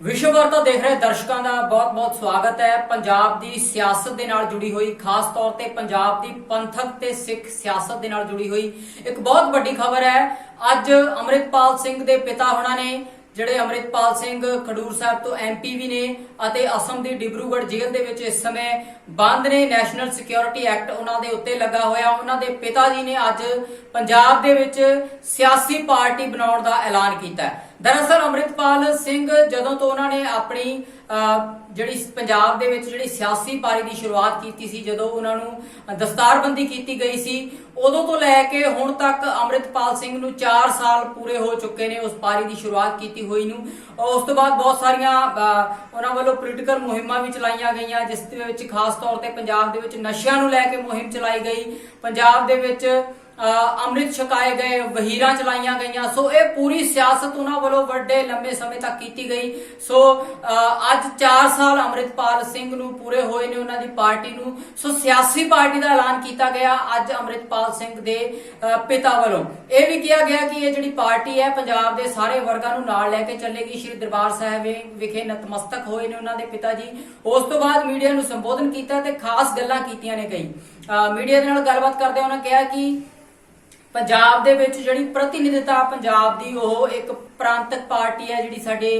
ਵਿਸ਼ਵ ਵਾਰਤਾ ਦੇਖ ਰਹੇ ਦਰਸ਼ਕਾਂ ਦਾ ਬਹੁਤ-ਬਹੁਤ ਸਵਾਗਤ ਹੈ। ਪੰਜਾਬ ਦੀ ਸਿਆਸਤ ਦੇ ਨਾਲ ਜੁੜੀ ਹੋਈ, ਖਾਸ ਤੌਰ ਤੇ ਪੰਜਾਬ ਦੀ ਪੰਥਕ ਤੇ ਸਿੱਖ ਸਿਆਸਤ ਦੇ ਨਾਲ ਜੁੜੀ ਹੋਈ ਇੱਕ ਬਹੁਤ ਵੱਡੀ ਖਬਰ ਹੈ। ਅੱਜ ਅੰਮ੍ਰਿਤਪਾਲ ਸਿੰਘ ਦੇ ਪਿਤਾ ਹੋਣਾ ਨੇ ਜਿਹੜੇ ਅੰਮ੍ਰਿਤਪਾਲ ਸਿੰਘ ਖਡੂਰ ਸਾਹਿਬ ਤੋਂ ਐਮਪੀ ਵੀ ਨੇ ਅਤੇ ਅਸਮ ਦੀ ਡਿਬਰੂਗੜ੍ਹ ਜੇਲ੍ਹ ਦੇ ਵਿੱਚ ਇਸ ਸਮੇਂ ਬੰਦ ਨੇ ਨੈਸ਼ਨਲ ਸਿਕਿਉਰਿਟੀ ਐਕਟ ਉਹਨਾਂ ਦੇ ਉੱਤੇ ਲੱਗਾ ਹੋਇਆ। ਉਹਨਾਂ ਦੇ ਪਿਤਾ ਜੀ ਨੇ ਅੱਜ ਪੰਜਾਬ ਦੇ ਵਿੱਚ ਸਿਆਸੀ ਪਾਰਟੀ ਬਣਾਉਣ ਦਾ ਐਲਾਨ ਕੀਤਾ ਹੈ। ਦਰਅਸਲ ਅੰਮ੍ਰਿਤਪਾਲ ਸਿੰਘ ਜਦੋਂ ਤੋਂ ਉਹਨਾਂ ਨੇ ਆਪਣੀ ਜਿਹੜੀ ਪੰਜਾਬ ਦੇ ਵਿੱਚ ਜਿਹੜੀ ਸਿਆਸੀ ਪਾਰੀ ਦੀ ਸ਼ੁਰੂਆਤ ਕੀਤੀ ਸੀ, ਜਦੋਂ ਉਹਨਾਂ ਨੂੰ ਦਸਤਾਰਬੰਦੀ ਕੀਤੀ ਗਈ ਸੀ, ਉਦੋਂ ਤੋਂ ਲੈ ਕੇ ਹੁਣ ਤੱਕ ਅੰਮ੍ਰਿਤਪਾਲ ਸਿੰਘ ਨੂੰ 4 ਸਾਲ ਪੂਰੇ ਹੋ ਚੁੱਕੇ ਨੇ ਉਸ ਪਾਰੀ ਦੀ ਸ਼ੁਰੂਆਤ ਕੀਤੀ ਹੋਈ ਨੂੰ। ਉਸ ਤੋਂ ਬਾਅਦ ਬਹੁਤ ਸਾਰੀਆਂ ਉਹਨਾਂ ਵੱਲੋਂ ਪੋਲੀਟੀਕਲ ਮੁਹਿੰਮਾਂ ਵੀ ਚਲਾਈਆਂ ਗਈਆਂ, ਜਿਸ ਦੇ ਵਿੱਚ ਖਾਸ ਤੌਰ ਤੇ ਪੰਜਾਬ ਦੇ ਵਿੱਚ ਨਸ਼ਿਆਂ ਨੂੰ ਲੈ ਕੇ ਮੁਹਿੰਮ ਚਲਾਈ ਗਈ। ਪੰਜਾਬ ਦੇ ਵਿੱਚ ਅੰਮ੍ਰਿਤ ਛਕਾਏ ਗਏ, ਵਹੀਰਾਂ ਚਲਾਈਆਂ ਗਈਆਂ। ਸੋ ਇਹ ਪੂਰੀ ਸਿਆਸਤ ਉਹਨਾਂ ਵੱਲੋਂ ਵੱਡੇ, ਲੰਬੇ ਸਮੇਂ ਤੱਕ ਕੀਤੀ ਗਈ। ਸੋ ਅੱਜ 4 ਸਾਲ ਅੰਮ੍ਰਿਤਪਾਲ ਸਿੰਘ ਨੂੰ ਪੂਰੇ ਹੋਏ ਨੇ ਉਹਨਾਂ ਦੀ ਪਾਰਟੀ ਨੂੰ। ਸੋ ਸਿਆਸੀ ਪਾਰਟੀ ਦਾ ਐਲਾਨ ਕੀਤਾ ਗਿਆ ਅੱਜ ਅੰਮ੍ਰਿਤਪਾਲ ਸਿੰਘ ਦੇ ਪਿਤਾ ਵੱਲੋਂ। ਇਹ ਵੀ ਕਿਹਾ ਗਿਆ ਕਿ ਇਹ ਜਿਹੜੀ ਪਾਰਟੀ ਹੈ, ਪੰਜਾਬ ਦੇ ਸਾਰੇ ਵਰਗਾਂ ਨੂੰ ਨਾਲ ਲੈ ਕੇ ਚੱਲੇਗੀ। ਸ਼੍ਰੀ ਦਰਬਾਰ ਸਾਹਿਬ ਵਿਖੇ ਨਤਮਸਤਕ ਹੋਏ ਨੇ ਉਹਨਾਂ ਦੇ ਪਿਤਾ ਜੀ। ਉਸ ਤੋਂ ਬਾਅਦ ਮੀਡੀਆ ਨੂੰ ਸੰਬੋਧਨ ਕੀਤਾ ਤੇ ਖਾਸ ਗੱਲਾਂ ਕੀਤੀਆਂ ਨੇ ਕਈ। ਮੀਡੀਆ ਦੇ ਨਾਲ ਗੱਲਬਾਤ ਕਰਦੇ ਉਹਨਾਂ ਕਿਹਾ ਕਿ ਪੰਜਾਬ ਦੇ ਵਿੱਚ ਜਿਹੜੀ ਪ੍ਰਤੀਨਿਧਤਾ ਪੰਜਾਬ ਦੀ ਉਹ ਇੱਕ ਪ੍ਰਾਂਤਕ ਪਾਰਟੀ ਹੈ, ਜਿਹੜੀ ਸਾਡੇ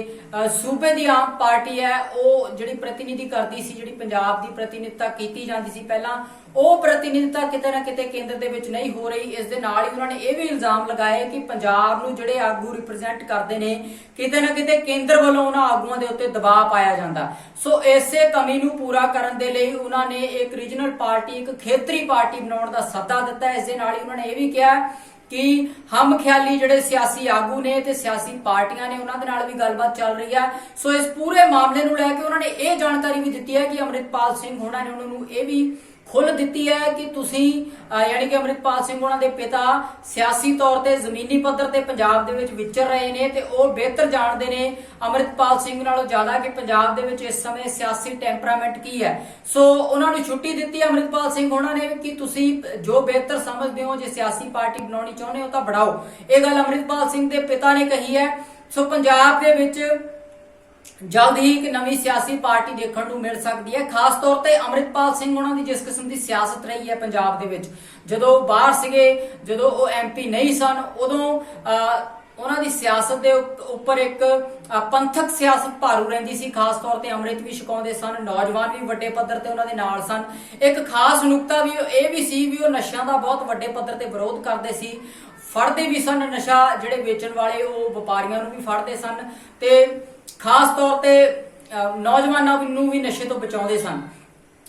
ਸੂਬੇ ਦੀ ਆਮ ਪਾਰਟੀ ਹੈ, ਉਹ ਜਿਹੜੀ ਪ੍ਰਤੀਨਿਧੀ ਕਰਦੀ ਸੀ, ਜਿਹੜੀ ਪੰਜਾਬ ਦੀ ਪ੍ਰਤੀਨਿਧਤਾ ਕੀਤੀ ਜਾਂਦੀ ਸੀ ਪਹਿਲਾਂ, ਉਹ ਪ੍ਰਤੀਨਿਧਤਾ ਕਿਤੇ ਨਾ ਕਿਤੇ ਕੇਂਦਰ ਦੇ ਵਿੱਚ ਨਹੀਂ ਹੋ ਰਹੀ। ਇਸ ਦੇ ਨਾਲ ਹੀ ਉਹਨਾਂ ਨੇ ਇਹ ਵੀ ਇਲਜ਼ਾਮ ਲਗਾਏ ਕਿ ਪੰਜਾਬ ਨੂੰ ਜਿਹੜੇ ਆਗੂ ਰਿਪਰੈਜ਼ੈਂਟ ਕਰਦੇ ਨੇ, ਕਿਤੇ ਨਾ ਕਿਤੇ ਕੇਂਦਰ ਵੱਲੋਂ ਉਹਨਾਂ ਆਗੂਆਂ ਦੇ ਉੱਤੇ ਦਬਾਅ ਪਾਇਆ ਜਾਂਦਾ। ਸੋ ਇਸੇ ਕਮੀ ਨੂੰ ਪੂਰਾ ਕਰਨ ਦੇ ਲਈ ਉਹਨਾਂ ਨੇ ਇੱਕ ਰੀਜਨਲ ਪਾਰਟੀ, ਇੱਕ ਖੇਤਰੀ ਪਾਰਟੀ ਬਣਾਉਣ ਦਾ ਸੱਦਾ ਦਿੱਤਾ। ਇਸ ਦੇ ਨਾਲ ਹੀ ਉਹਨਾਂ ਨੇ ਇਹ ਵੀ ਕਿਹਾ ਕਿ ਹਮ ਖਿਆਲੀ ਜਿਹੜੇ ਸਿਆਸੀ ਆਗੂ ਨੇ ਤੇ ਸਿਆਸੀ ਪਾਰਟੀਆਂ ਨੇ, ਉਹਨਾਂ ਦੇ ਨਾਲ ਵੀ ਗੱਲਬਾਤ ਚੱਲ ਰਹੀ ਹੈ। ਸੋ ਇਸ ਪੂਰੇ ਮਾਮਲੇ ਨੂੰ ਲੈ ਕੇ ਉਹਨਾਂ ਨੇ ਇਹ ਜਾਣਕਾਰੀ ਵੀ ਦਿੱਤੀ ਹੈ ਕਿ ਅੰਮ੍ਰਿਤਪਾਲ ਸਿੰਘ ਹੋਣਾ ਨੇ ਉਹਨਾਂ ਨੂੰ ਇਹ ਵੀ ਖੁੱਲ੍ਹ ਦਿੱਤੀ ਹੈ ਕਿ ਤੁਸੀਂ ਯਾਨੀ ਕਿ ਅੰਮ੍ਰਿਤਪਾਲ ਸਿੰਘ ਉਹਨਾਂ ਦੇ ਪਿਤਾ ਸਿਆਸੀ ਤੌਰ ਤੇ ਜ਼ਮੀਨੀ ਪੱਧਰ ਤੇ ਪੰਜਾਬ ਦੇ ਵਿੱਚ ਵਿਚਰ ਰਹੇ ਨੇ ਤੇ ਉਹ ਬਿਹਤਰ ਜਾਣਦੇ ਨੇ ਅੰਮ੍ਰਿਤਪਾਲ ਸਿੰਘ ਨਾਲੋਂ ਜ਼ਿਆਦਾ ਕਿ ਪੰਜਾਬ ਦੇ ਵਿੱਚ ਇਸ ਸਮੇਂ ਸਿਆਸੀ ਟੈਂਪਰਾਮੈਂਟ ਕੀ ਹੈ। ਸੋ ਉਹਨਾਂ ਨੂੰ ਛੁੱਟੀ ਦਿੱਤੀ ਹੈ ਅੰਮ੍ਰਿਤਪਾਲ ਸਿੰਘ ਉਹਨਾਂ ਨੇ ਕਿ ਤੁਸੀਂ ਜੋ ਬਿਹਤਰ ਸਮਝਦੇ ਹੋ, ਜੇ ਸਿਆਸੀ ਪਾਰਟੀ ਬਣਾਉਣੀ ਚਾਹੁੰਦੇ ਹੋ ਤਾਂ ਬਣਾਓ। ਇਹ ਗੱਲ ਅੰਮ੍ਰਿਤਪਾਲ ਸਿੰਘ ਦੇ ਪਿਤਾ ਨੇ ਕਹੀ ਹੈ। ਸੋ ਪੰਜਾਬ ਦੇ ਵਿੱਚ ਜਲਦ ਹੀ ਇੱਕ ਨਵੀਂ ਸਿਆਸੀ ਪਾਰਟੀ ਦੇਖਣ ਨੂੰ ਮਿਲ ਸਕਦੀ ਹੈ। ਖਾਸ ਤੌਰ ਤੇ ਅੰਮ੍ਰਿਤਪਾਲ ਸਿੰਘ ਉਹਨਾਂ ਦੀ ਜਿਸ ਕਿਸਮ ਦੀ ਸਿਆਸਤ ਰਹੀ ਹੈ ਪੰਜਾਬ ਦੇ ਵਿੱਚ। ਜਦੋਂ ਬਾਹਰ ਸੀਗੇ, ਜਦੋਂ ਉਹ ਐਮਪੀ ਨਹੀਂ ਸਨ, ਉਦੋਂ ਉਹਨਾਂ ਦੀ ਸਿਆਸਤ ਦੇ ਉੱਪਰ ਇੱਕ ਪੰਥਕ ਸਿਆਸਤ ਭਾਰੂ ਰਹਿੰਦੀ ਸੀ। ਖਾਸ ਤੌਰ ਤੇ ਅੰਮ੍ਰਿਤ ਵੀ ਛਕਾਉਂਦੇ ਸਨ, ਨੌਜਵਾਨ ਵੀ ਵੱਡੇ ਪੱਧਰ ਤੇ ਉਹਨਾਂ ਦੇ ਨਾਲ ਸਨ। ਇੱਕ ਖਾਸ ਨੁਕਤਾ ਵੀ, ਇਹ ਵੀ ਸੀ ਵੀ ਉਹ ਨਸ਼ਿਆਂ ਦਾ ਬਹੁਤ ਵੱਡੇ ਪੱਧਰ ਤੇ ਵਿਰੋਧ ਕਰਦੇ ਸੀ। ਫੜਦੇ ਵੀ ਸਨ ਨਸ਼ਾ, ਜਿਹੜੇ ਵੇਚਣ ਵਾਲੇ ਉਹ ਵਪਾਰੀਆਂ ਨੂੰ ਵੀ ਫੜਦੇ ਸਨ। ਤੇ ਖਾਸ ਤੌਰ ਤੇ ਨੌਜਵਾਨਾਂ ਨੂੰ ਵੀ ਨਸ਼ੇ ਤੋਂ ਬਚਾਉਂਦੇ ਸਨ।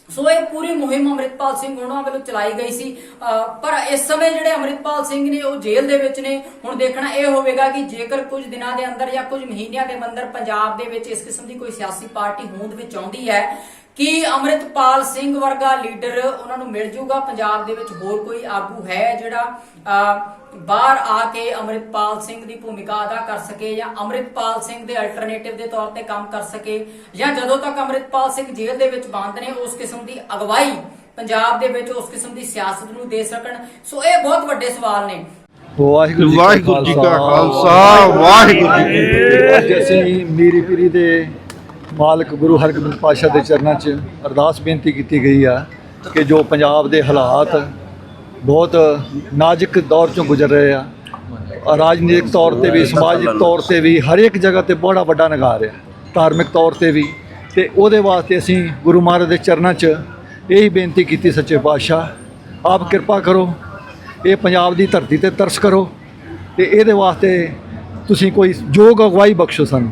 ਸੋ ਇਹ ਪੂਰੀ ਮੁਹਿੰਮ ਅੰਮ੍ਰਿਤਪਾਲ ਸਿੰਘ ਉਹਨਾਂ ਵੱਲੋਂ ਚਲਾਈ ਗਈ ਸੀ। ਅਹ, ਪਰ ਇਸ ਸਮੇਂ ਜਿਹੜੇ ਅੰਮ੍ਰਿਤਪਾਲ ਸਿੰਘ ਨੇ ਉਹ ਜੇਲ੍ਹ ਦੇ ਵਿੱਚ ਨੇ। ਹੁਣ ਦੇਖਣਾ ਇਹ ਹੋਵੇਗਾ ਕਿ ਜੇਕਰ ਕੁਝ ਦਿਨਾਂ ਦੇ ਅੰਦਰ ਜਾਂ ਕੁਝ ਮਹੀਨਿਆਂ ਦੇ ਅੰਦਰ ਪੰਜਾਬ ਦੇ ਵਿੱਚ ਇਸ ਕਿਸਮ ਦੀ ਕੋਈ ਸਿਆਸੀ ਪਾਰਟੀ ਹੋਂਦ ਵਿੱਚ ਆਉਂਦੀ ਹੈ ਕਿ ਅੰਮ੍ਰਿਤਪਾਲ ਸਿੰਘ ਵਰਗਾ ਲੀਡਰ ਉਹਨਾਂ ਨੂੰ ਮਿਲ ਜੂਗਾ? ਪੰਜਾਬ ਦੇ ਵਿੱਚ ਹੋਰ ਕੋਈ ਆਗੂ ਹੈ ਜਿਹੜਾ ਬਾਹਰ ਆ ਕੇ ਅੰਮ੍ਰਿਤਪਾਲ ਸਿੰਘ ਦੀ ਭੂਮਿਕਾ ਅਦਾ ਕਰ ਸਕੇ ਜਾਂ ਅੰਮ੍ਰਿਤਪਾਲ ਸਿੰਘ ਦੇ ਅਲਟਰਨੇਟਿਵ ਦੇ ਤੌਰ ਤੇ ਕੰਮ ਕਰ ਸਕੇ ਜਾਂ ਜਦੋਂ ਤੱਕ ਅੰਮ੍ਰਿਤਪਾਲ ਸਿੰਘ ਜੇਲ੍ਹ ਦੇ ਵਿੱਚ ਬੰਦ ਨੇ ਉਸ ਕਿਸਮ ਦੀ ਅਗਵਾਈ ਪੰਜਾਬ ਦੇ ਵਿੱਚ ਉਸ ਕਿਸਮ ਦੀ ਸਿਆਸਤ ਨੂੰ ਦੇ ਸਕਣ? ਸੋ ਇਹ ਬਹੁਤ ਵੱਡੇ ਸਵਾਲ ਨੇ। ਵਾਹਿਗੁਰੂ ਜੀ ਕਾ ਵਾਹਿਗੁਰੂ ਜੀ ਕਾ ਖਾਲਸਾ ਵਾਹਿਗੁਰੂ ਜੀ ਕੀ ਫਤਿਹ। ਅੱਜ ਅਸੀਂ ਮੀਰੀ ਪੀਰੀ ਦੇ ਮਾਲਕ ਗੁਰੂ ਹਰਗੋਬਿੰਦ ਪਾਤਸ਼ਾਹ ਦੇ ਚਰਨਾਂ 'ਚ ਅਰਦਾਸ ਬੇਨਤੀ ਕੀਤੀ ਗਈ ਆ ਕਿ ਜੋ ਪੰਜਾਬ ਦੇ ਹਾਲਾਤ ਬਹੁਤ ਨਾਜ਼ੁਕ ਦੌਰ 'ਚੋਂ ਗੁਜ਼ਰ ਰਹੇ ਆ ਰਾਜਨੀਤਿਕ ਤੌਰ ਤੇ ਵੀ ਸਮਾਜਿਕ ਤੌਰ ਤੇ ਵੀ ਹਰ ਇੱਕ ਜਗ੍ਹਾ ਤੇ ਬੜਾ ਵੱਡਾ ਨਗਾਰ ਆ ਧਾਰਮਿਕ ਤੌਰ ਤੇ ਵੀ। ਤੇ ਉਹਦੇ ਵਾਸਤੇ ਅਸੀਂ ਗੁਰੂ ਮਹਾਰਾਜ ਦੇ ਚਰਨਾਂ 'ਚ ਇਹੀ ਬੇਨਤੀ ਕੀਤੀ ਸੱਚੇ ਪਾਤਸ਼ਾਹ ਆਪ ਕਿਰਪਾ ਕਰੋ ਇਹ ਪੰਜਾਬ ਦੀ ਧਰਤੀ ਤੇ ਤਰਸ ਕਰੋ ਤੇ ਇਹਦੇ ਵਾਸਤੇ ਤੁਸੀਂ ਕੋਈ ਯੋਗ ਅਗਵਾਈ ਬਖਸ਼ੋ ਸਾਨੂੰ।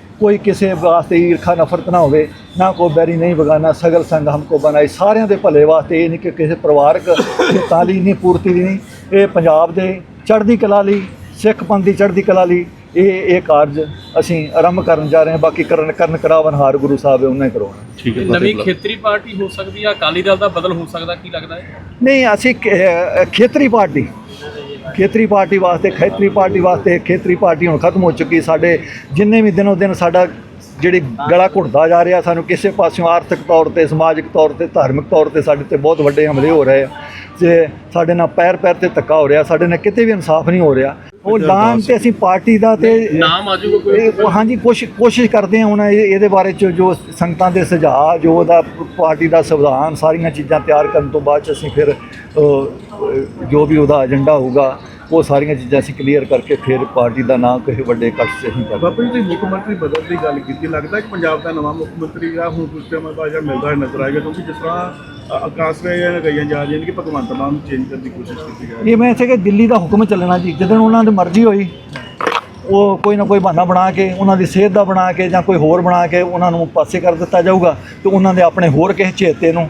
ਕੋਈ ਕਿਸੇ ਵਾਸਤੇ ਈਰਖਾ ਨਫ਼ਰਤ ਨਾ ਹੋਵੇ ਨਾ ਕੋ ਬੈਰੀ ਨਹੀਂ ਬਗਾਨਾ ਸਗਲ ਸੰਗ ਹਮਕੋ ਬਣਾਈ ਸਾਰਿਆਂ ਦੇ ਭਲੇ ਵਾਸਤੇ ਇਹ ਨਹੀਂ ਕਿ ਕਿਸੇ ਪਰਿਵਾਰਕ ਹਿੱਤਾਂ ਲਈ ਨਹੀਂ ਪੂਰਤੀ ਨਹੀਂ। ਇਹ ਪੰਜਾਬ ਦੇ ਚੜ੍ਹਦੀ ਕਲਾ ਲਈ ਸਿੱਖ ਪੰਥ ਦੀ ਚੜ੍ਹਦੀ ਕਲਾ ਲਈ ਇਹ ਇਹ ਕਾਰਜ ਅਸੀਂ ਆਰੰਭ ਕਰਨ ਜਾ ਰਹੇ ਹਾਂ। ਬਾਕੀ ਕਰਨ ਕਰਨ ਕਰਾਵਨ ਹਾਰ ਗੁਰੂ ਸਾਹਿਬ ਉਹਨਾਂ ਹੀ ਕਰਵਾਉਣਾ ਠੀਕ ਨਵੀਂ ਖੇਤਰੀ ਪਾਰਟੀ ਹੋ ਸਕਦੀ ਆ ਅਕਾਲੀ ਦਲ ਦਾ ਬਦਲ ਹੋ ਸਕਦਾ ਕੀ ਲੱਗਦਾ ਹੈ? ਨਹੀਂ ਅਸੀਂ ਖੇਤਰੀ ਪਾਰਟੀ ਖੇਤਰੀ ਪਾਰਟੀ ਵਾਸਤੇ, ਖੇਤਰੀ ਪਾਰਟੀ ਵਾਸਤੇ ਖੇਤਰੀ ਪਾਰਟੀ ਹੁਣ ਖਤਮ ਹੋ ਚੁੱਕੀ ਸਾਡੇ, ਜਿੰਨੇ ਵੀ ਦਿਨੋਂ ਦਿਨ ਸਾਡਾ ਜਿਹੜੀ ਗਲਾ ਘੁੱਟਦਾ ਜਾ ਰਿਹਾ, ਸਾਨੂੰ ਕਿਸੇ ਪਾਸਿਓਂ ਆਰਥਿਕ ਤੌਰ ਤੇ, ਸਮਾਜਿਕ ਤੌਰ ਤੇ, ਧਾਰਮਿਕ ਤੌਰ ਤੇ ਸਾਡੇ ਤੇ ਬਹੁਤ ਵੱਡੇ ਹਮਲੇ ਹੋ ਰਹੇ ਆ। ਤੇ ਸਾਡੇ ਨਾਲ ਪੈਰ ਪੈਰ ਤੇ ਧੱਕਾ ਹੋ ਰਿਹਾ, ਸਾਡੇ ਨਾਲ ਕਿਤੇ ਵੀ ਇਨਸਾਫ ਨਹੀਂ ਹੋ ਰਿਹਾ। ਉਹ ਲਾਂਗ ਤੇ ਅਸੀਂ ਪਾਰਟੀ ਦਾ ਤੇ ਨਾਮ ਆ ਜਾਊਗਾ ਕੋਈ ਹਾਂਜੀ ਕੋਸ਼ਿਸ਼ ਕੋਸ਼ਿਸ਼ ਕਰਦੇ ਹਾਂ ਹੁਣ ਇਹ- ਇਹਦੇ ਬਾਰੇ ਚ ਜੋ ਸੰਗਤਾਂ ਦੇ ਸੁਝਾਅ ਜੋ ਉਹਦਾ ਪਾਰਟੀ ਦਾ ਸੰਵਿਧਾਨ ਸਾਰੀਆਂ ਚੀਜ਼ਾਂ ਤਿਆਰ ਕਰਨ ਤੋਂ ਬਾਅਦ ਚ ਅਸੀਂ ਫਿਰ ਜੋ ਵੀ ਉਹਦਾ ਏਜੰਡਾ ਹੋਊਗਾ ਉਹ ਸਾਰੀਆਂ ਚੀਜ਼ਾਂ ਅਸੀਂ ਕਲੀਅਰ ਕਰਕੇ ਫਿਰ ਪਾਰਟੀ ਦਾ ਨਾਂ ਕਿਸੇ ਵੱਡੇ ਇਕੱਠ 'ਚ ਅਸੀਂ ਕਰਾਂਗੇ ਬਾਪੂ ਜੀ ਤੁਸੀਂ ਮੁੱਖ ਮੰਤਰੀ ਬਦਲ ਦੀ ਗੱਲ ਕੀਤੀ ਲੱਗਦਾ ਕਿ ਪੰਜਾਬ ਦਾ ਨਵਾਂ ਮੁੱਖ ਮੰਤਰੀ ਆ ਹੁਣ ਕੁਝ ਟਾਈਮ ਬਾਅਦ ਜਿਹੜਾ ਮਿਲਦਾ ਨਜ਼ਰ ਆਏਗਾ ਕਿਉਂਕਿ ਜਿਸ ਤਰ੍ਹਾਂ ਆਕਾਸ਼ ਨੇ ਇਹ ਗਈਆਂ ਜਾ ਰਹੀਆਂ ਨੇ ਕਿ ਭਗਵੰਤ ਮਾਨ ਨੂੰ ਚੇਂਜ ਕਰਨ ਦੀ ਕੋਸ਼ਿਸ਼ ਕੀਤੀ ਜਾ ਰਹੀ ਹੈ ਇਹ ਮੈਂ ਇੱਥੇ ਕਿ ਦਿੱਲੀ ਦਾ ਹੁਕਮ ਚੱਲਣਾ ਜੀ ਜਦੋਂ ਉਹਨਾਂ ਦੀ ਮਰਜ਼ੀ ਹੋਈ ਉਹ ਕੋਈ ਨਾ ਕੋਈ ਬਹਾਨਾ ਬਣਾ ਕੇ ਉਹਨਾਂ ਦੀ ਸਿਹਤ ਦਾ ਬਣਾ ਕੇ ਜਾਂ ਕੋਈ ਹੋਰ ਬਣਾ ਕੇ ਉਹਨਾਂ ਨੂੰ ਪਾਸੇ ਕਰ ਦਿੱਤਾ ਜਾਊਗਾ ਤੇ ਉਹਨਾਂ ਦੇ ਆਪਣੇ ਹੋਰ ਕਿਸੇ ਚੇਤੇ ਨੂੰ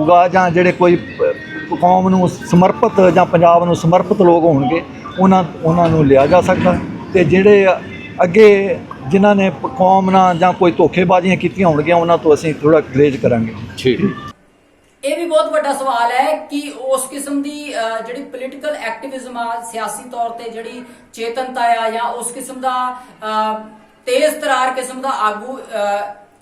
ਹੋਊਗਾ ਜਾਂ ਜਿਹੜੇ ਕੋਈ ਕੌਮ ਨੂੰ ਸਮਰਪਿਤ ਜਾਂ ਪੰਜਾਬ ਨੂੰ ਸਮਰਪਿਤ ਲੋਕ ਹੋਣਗੇ ਉਹਨਾਂ ਉਹਨਾਂ ਨੂੰ ਲਿਆ ਜਾ ਸਕਦਾ। ਤੇ ਜਿਹੜੇ ਅੱਗੇ ਜਿਨ੍ਹਾਂ ਨੇ ਕੌਮ ਨਾਲ ਜਾਂ ਕੋਈ ਧੋਖੇਬਾਜ਼ੀਆਂ ਕੀਤੀਆਂ ਹੋਣਗੀਆਂ ਉਹਨਾਂ ਤੋਂ ਅਸੀਂ ਥੋੜਾ ਗਰੇਜ ਕਰਾਂਗੇ। ਠੀਕ। ਇਹ ਵੀ ਬਹੁਤ ਵੱਡਾ ਸਵਾਲ ਹੈ ਕਿ ਉਸ ਕਿਸਮ ਦੀ ਜਿਹੜੀ ਪੋਲੀਟੀਕਲ ਐਕਟਿਵਿਜ਼ਮ ਆ ਸਿਆਸੀ ਤੌਰ ਤੇ ਜਿਹੜੀ ਚੇਤਨਤਾ ਆ ਜਾਂ ਉਸ ਕਿਸਮ ਦਾ ਤੇਜ਼ ਤਰਾਰ ਕਿਸਮ ਦਾ ਆਗੂ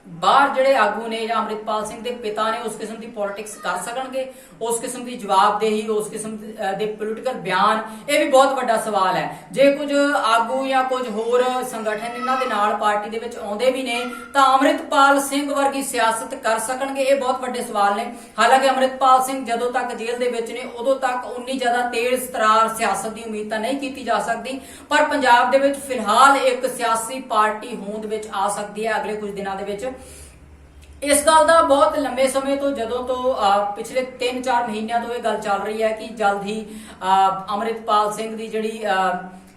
ਬਾਹਰ ਜਿਹੜੇ ਆਗੂ ਨੇ ਜਾਂ ਅੰਮ੍ਰਿਤਪਾਲ ਸਿੰਘ ਦੇ ਪਿਤਾ ਨੇ ਉਸ ਕਿਸਮ ਦੀ ਪੋਲਿਟਿਕਸ ਕਰ ਸਕਣਗੇ ਉਸ ਕਿਸਮ ਦੀ ਜਵਾਬਦੇਹੀ ਉਸ ਕਿਸਮ ਦੇ- ਅਹ, ਪੋਲੀਟੀਕਲ ਬਿਆਨ ਇਹ ਵੀ ਬਹੁਤ ਵੱਡਾ ਸਵਾਲ ਹੈ। ਜੇ ਕੁਝ ਆਗੂ ਜਾਂ ਕੁਝ ਹੋਰ ਸੰਗਠਨ ਇਹਨਾਂ ਦੇ ਨਾਲ ਪਾਰਟੀ ਦੇ ਵਿੱਚ ਆਉਂਦੇ ਵੀ ਨੇ ਤਾਂ ਅੰਮ੍ਰਿਤਪਾਲ ਸਿੰਘ ਵਰਗੀ ਸਿਆਸਤ ਕਰ ਸਕਣਗੇ ਇਹ ਬਹੁਤ ਵੱਡੇ ਸਵਾਲ ਨੇ। ਹਾਲਾਂਕਿ ਅੰਮ੍ਰਿਤਪਾਲ ਸਿੰਘ ਜਦੋਂ ਤੱਕ ਜੇਲ੍ਹ ਦੇ ਵਿੱਚ ਨੇ ਉਦੋਂ ਤੱਕ ਉਨੀ ਜ਼ਿਆਦਾ ਤੇਜ਼ ਤਰਾਰ ਸਿਆਸਤ ਦੀ ਉਮੀਦ ਤਾਂ ਨਹੀਂ ਕੀਤੀ ਜਾ ਸਕਦੀ ਪਰ ਪੰਜਾਬ ਦੇ ਵਿੱਚ ਫਿਲਹਾਲ ਇੱਕ ਸਿਆਸੀ ਪਾਰਟੀ ਹੋਂਦ ਵਿੱਚ ਆ ਸਕਦੀ ਹੈ ਅਗਲੇ ਕੁਝ ਦਿਨਾਂ ਦੇ ਵਿੱਚ। ਇਸ ਗੱਲ ਦਾ ਬਹੁਤ ਲੰਬੇ ਸਮੇਂ ਤੋਂ ਜਦੋਂ ਤੋਂ ਪਿਛਲੇ 3-4 ਮਹੀਨਿਆਂ ਤੋਂ ਇਹ ਗੱਲ ਚੱਲ ਰਹੀ ਹੈ ਕਿ ਜਲਦ ਹੀ ਅਹ, ਅੰਮ੍ਰਿਤਪਾਲ ਸਿੰਘ ਦੀ ਜਿਹੜੀ ਅਹ,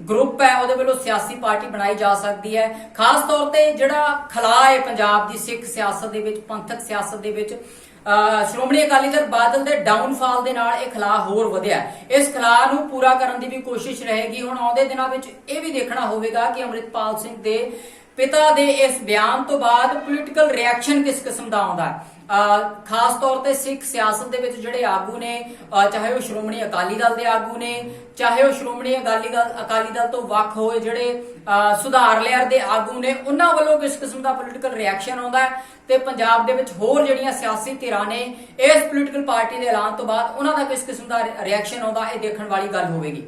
ਗਰੁੱਪ ਹੈ ਉਹਦੇ ਵੱਲੋਂ ਸਿਆਸੀ ਪਾਰਟੀ ਬਣਾਈ ਜਾ ਸਕਦੀ ਹੈ। ਖਾਸ ਤੌਰ ਤੇ ਜਿਹੜਾ ਖਲਾ ਹੈ ਪੰਜਾਬ ਦੀ ਸਿੱਖ ਸਿਆਸਤ ਦੇ ਵਿੱਚ ਪੰਥਕ ਸਿਆਸਤ ਦੇ ਵਿੱਚ ਅਹ, ਸ਼੍ਰੋਮਣੀ ਅਕਾਲੀ ਦਲ ਬਾਦਲ ਦੇ ਡਾਊਨਫਾਲ ਦੇ ਨਾਲ ਇਹ ਖਲਾ ਹੋਰ ਵਧਿਆ ਇਸ ਖਲਾ ਨੂੰ ਪੂਰਾ ਕਰਨ ਦੀ ਵੀ ਕੋਸ਼ਿਸ਼ ਰਹੇਗੀ। ਹੁਣ ਆਉਂਦੇ ਦਿਨਾਂ ਵਿੱਚ ਇਹ ਵੀ ਦੇਖਣਾ ਹੋਵੇਗਾ ਕਿ ਅੰਮ੍ਰਿਤਪਾਲ ਸਿੰਘ ਦੇ ਪਿਤਾ ਦੇ ਇਸ ਬਿਆਨ ਤੋਂ ਬਾਅਦ ਪੋਲੀਟੀਕਲ ਰਿਐਕਸ਼ਨ ਕਿਸ ਕਿਸਮ ਦਾ ਆਉਂਦਾ ਹੈ? ਖਾਸ ਤੌਰ ਤੇ ਸਿੱਖ ਸਿਆਸਤ ਦੇ ਵਿੱਚ ਜਿਹੜੇ ਆਗੂ ਨੇ ਚਾਹੇ ਉਹ ਸ਼੍ਰੋਮਣੀ ਅਕਾਲੀ ਦਲ ਦੇ ਆਗੂ ਨੇ, ਚਾਹੇ ਉਹ ਸ਼੍ਰੋਮਣੀ ਅਕਾਲੀ ਦਲ ਅਕਾਲੀ ਦਲ ਤੋਂ ਵੱਖ ਹੋਏ ਜਿਹੜੇ, ਅਹ, ਸੁਧਾਰ ਲਹਿਰ ਦੇ ਆਗੂ ਨੇ, ਉਹਨਾਂ ਵੱਲੋਂ ਕਿਸ ਕਿਸਮ ਦਾ ਪੋਲੀਟੀਕਲ ਰਿਐਕਸ਼ਨ ਆਉਂਦਾ ਹੈ? ਤੇ ਪੰਜਾਬ ਦੇ ਵਿੱਚ ਹੋਰ ਜਿਹੜੀਆਂ ਸਿਆਸੀ ਧਿਰਾਂ ਨੇ, ਇਸ ਪੋਲੀਟੀਕਲ ਪਾਰਟੀ ਦੇ ਐਲਾਨ ਤੋਂ ਬਾਅਦ ਉਹਨਾਂ ਦਾ ਕਿਸ ਕਿਸਮ ਦਾ ਰਿਐਕਸ਼ਨ ਆਉਂਦਾ, ਇਹ ਦੇਖਣ ਵਾਲੀ ਗੱਲ ਹੋਵੇਗੀ।